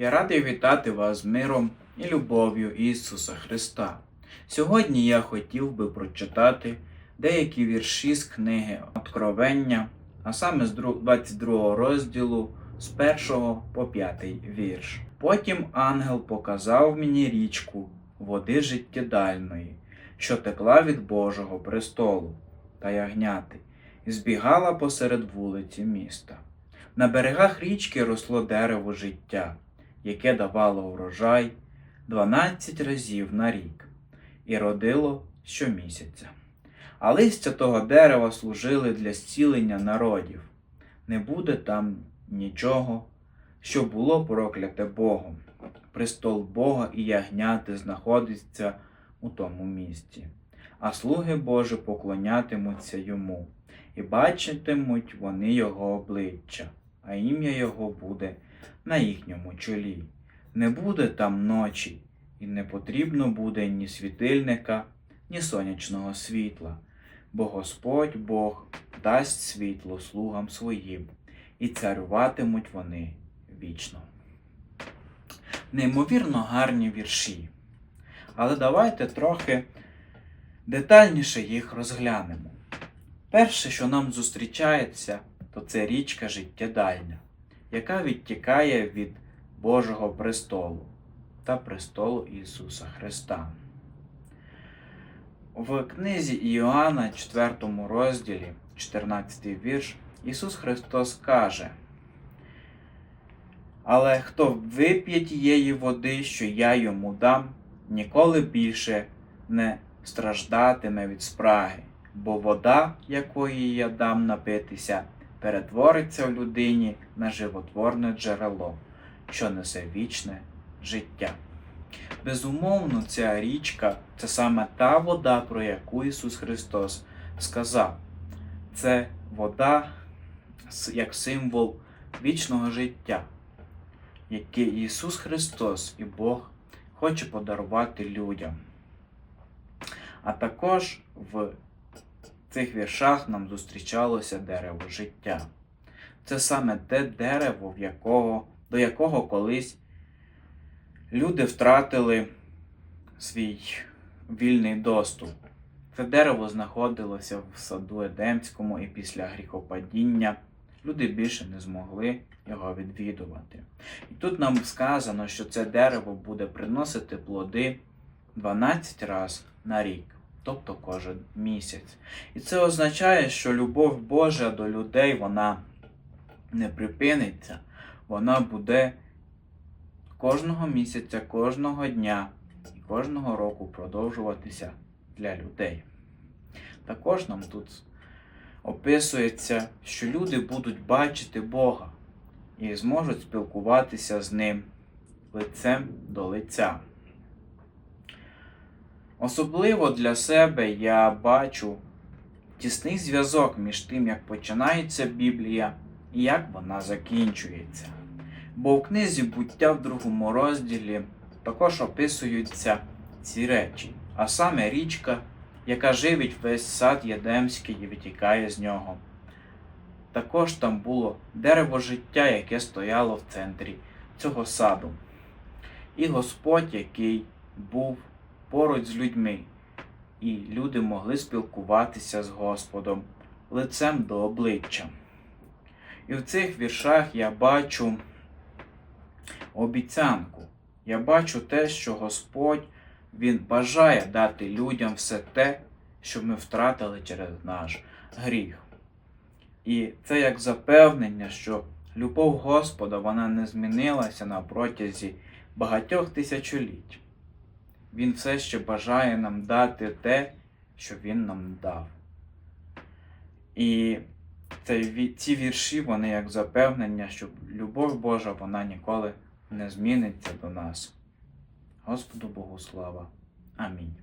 Я радий вітати вас з миром і любов'ю Ісуса Христа. Сьогодні я хотів би прочитати деякі вірші з книги Откровення, а саме з 22 розділу з 1 по 5 вірш. Потім ангел показав мені річку води життєдальної, що текла від Божого престолу та ягняти, і збігала посеред вулиці міста. На берегах річки росло дерево життя, яке давало врожай 12 разів на рік і родило щомісяця. А листя того дерева служили для зцілення народів. Не буде там нічого, що було прокляте Богом. Престол Бога і ягняти знаходиться у тому місці, а слуги Божі поклонятимуться йому, і бачитимуть вони його обличчя, а ім'я його буде на їхньому чолі. Не буде там ночі, і не потрібно буде ні світильника, ні сонячного світла, бо Господь Бог дасть світло слугам своїм, і царюватимуть вони вічно. Неймовірно гарні вірші. Але давайте трохи детальніше їх розглянемо. Перше, що нам зустрічається, то це річка життєдальня, яка відтікає від Божого престолу та престолу Ісуса Христа. В книзі Іоанна, 4 розділі, 14 вірш, Ісус Христос каже: Але хто вип'є тієї води, що я йому дам, ніколи більше не страждатиме від спраги, бо вода, якої я дам напитися, перетвориться в людині на животворне джерело, що несе вічне життя. Безумовно, ця річка це саме та вода, про яку Ісус Христос сказав. Це вода як символ вічного життя, яке Ісус Христос і Бог хоче подарувати людям. А також в цих віршах нам зустрічалося дерево життя. Це саме те дерево, в якого, до якого колись люди втратили свій вільний доступ. Це дерево знаходилося в саду Едемському і після гріхопадіння люди більше не змогли його відвідувати. І тут нам сказано, що це дерево буде приносити плоди 12 разів на рік, тобто кожен місяць. І це означає, що любов Божа до людей вона не припиниться, вона буде кожного місяця, кожного дня і кожного року продовжуватися для людей. Також нам тут описується, що люди будуть бачити Бога і зможуть спілкуватися з Ним лицем до лиця. Особливо для себе я бачу тісний зв'язок між тим, як починається Біблія і як вона закінчується. Бо в книзі буття в другому розділі також описуються ці речі, а саме річка, яка живить весь сад Єдемський і витікає з нього. Також там було дерево життя, яке стояло в центрі цього саду. І Господь, який був поруч з людьми, і люди могли спілкуватися з Господом лицем до обличчя. І в цих віршах я бачу обіцянку. Я бачу те, що Господь Він бажає дати людям все те, що ми втратили через наш гріх. І це як запевнення, що любов Господа вона не змінилася на протязі багатьох тисячоліть. Він все ще бажає нам дати те, що Він нам дав. І ці вірші, вони як запевнення, що любов Божа вона ніколи не зміниться до нас. Господу Богу слава. Амінь.